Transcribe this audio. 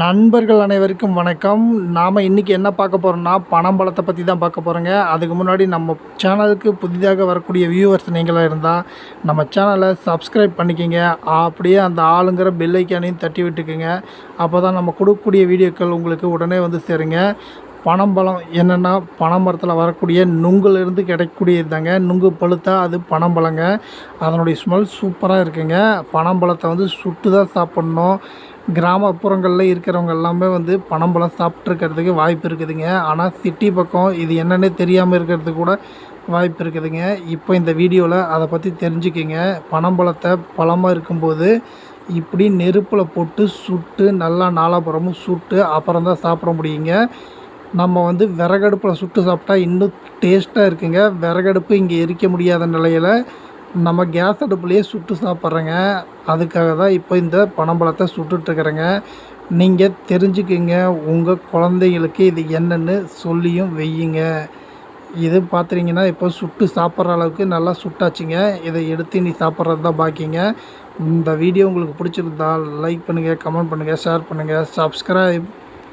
நண்பர்கள் அனைவருக்கும் வணக்கம். நாம் இன்றைக்கி என்ன பார்க்க போகிறோம்னா பனம்பழத்தை பற்றி தான் பார்க்க போகிறோங்க அதுக்கு முன்னாடி நம்ம சேனலுக்கு புதிதாக வரக்கூடிய வியூவர்ஸ் நீங்களாக இருந்தால் நம்ம சேனலை சப்ஸ்கிரைப் பண்ணிக்கோங்க. அப்படியே அந்த ஆளுங்கிற பெல்லைக்கானையும் தட்டி விட்டுக்குங்க. அப்போ தான் நம்ம கொடுக்கக்கூடிய வீடியோக்கள் உங்களுக்கு உடனே வந்து சேருங்க. பனம்பழம் என்னென்னா பனைமரத்தில் வரக்கூடிய நுங்குலேருந்து கிடைக்கக்கூடியது தாங்க நுங்கு பழுத்தா அது பனம்பழங்க. அதனுடைய ஸ்மெல் சூப்பராக இருக்குங்க. பனம்பழத்தை வந்து சுட்டு தான் சாப்பிட்ணும். கிராமப்புறங்களில் இருக்கிறவங்க எல்லாமே வந்து பனம்பழம் சாப்பிட்ருக்கிறதுக்கு வாய்ப்பு இருக்குதுங்க. ஆனால் சிட்டி பக்கம் இது என்னென்னே தெரியாமல் இருக்கிறதுக்கு கூட வாய்ப்பு இருக்குதுங்க. இப்போ இந்த வீடியோவில் அதை பற்றி தெரிஞ்சுக்கிங்க. பனம்பழத்தை பழமாக இருக்கும்போது இப்படி நெருப்பில் போட்டு சுட்டு நல்லா நாலாபுறமும் சுட்டு அப்புறம் தான் சாப்பிட முடியுங்க. நம்ம வந்து விறகடுப்பில் சுட்டு சாப்பிட்டா இன்னும் டேஸ்ட்டாக இருக்குங்க. விறகடுப்பு இங்கே எரிக்க முடியாத நிலையில் நம்ம கேஸ் அடுப்புலேயே சுட்டு சாப்பிட்றேங்க. அதுக்காக தான் இப்போ இந்த பனம்பழத்தை சுட்டுட்ருக்குறேங்க நீங்கள் தெரிஞ்சுக்குங்க. உங்கள் குழந்தைங்களுக்கு இது என்னென்னு சொல்லியும் வெய்யுங்க இது பார்த்துட்டிங்கன்னா இப்போ சுட்டு சாப்பிட்ற அளவுக்கு நல்லா சுட்டாச்சுங்க. இதை எடுத்து நீ சாப்பிட்றது தான் பாக்கிங்க. இந்த வீடியோ உங்களுக்கு பிடிச்சிருந்தால் லைக் பண்ணுங்கள் கமெண்ட் பண்ணுங்கள் ஷேர் பண்ணுங்கள் சப்ஸ்கிரைப்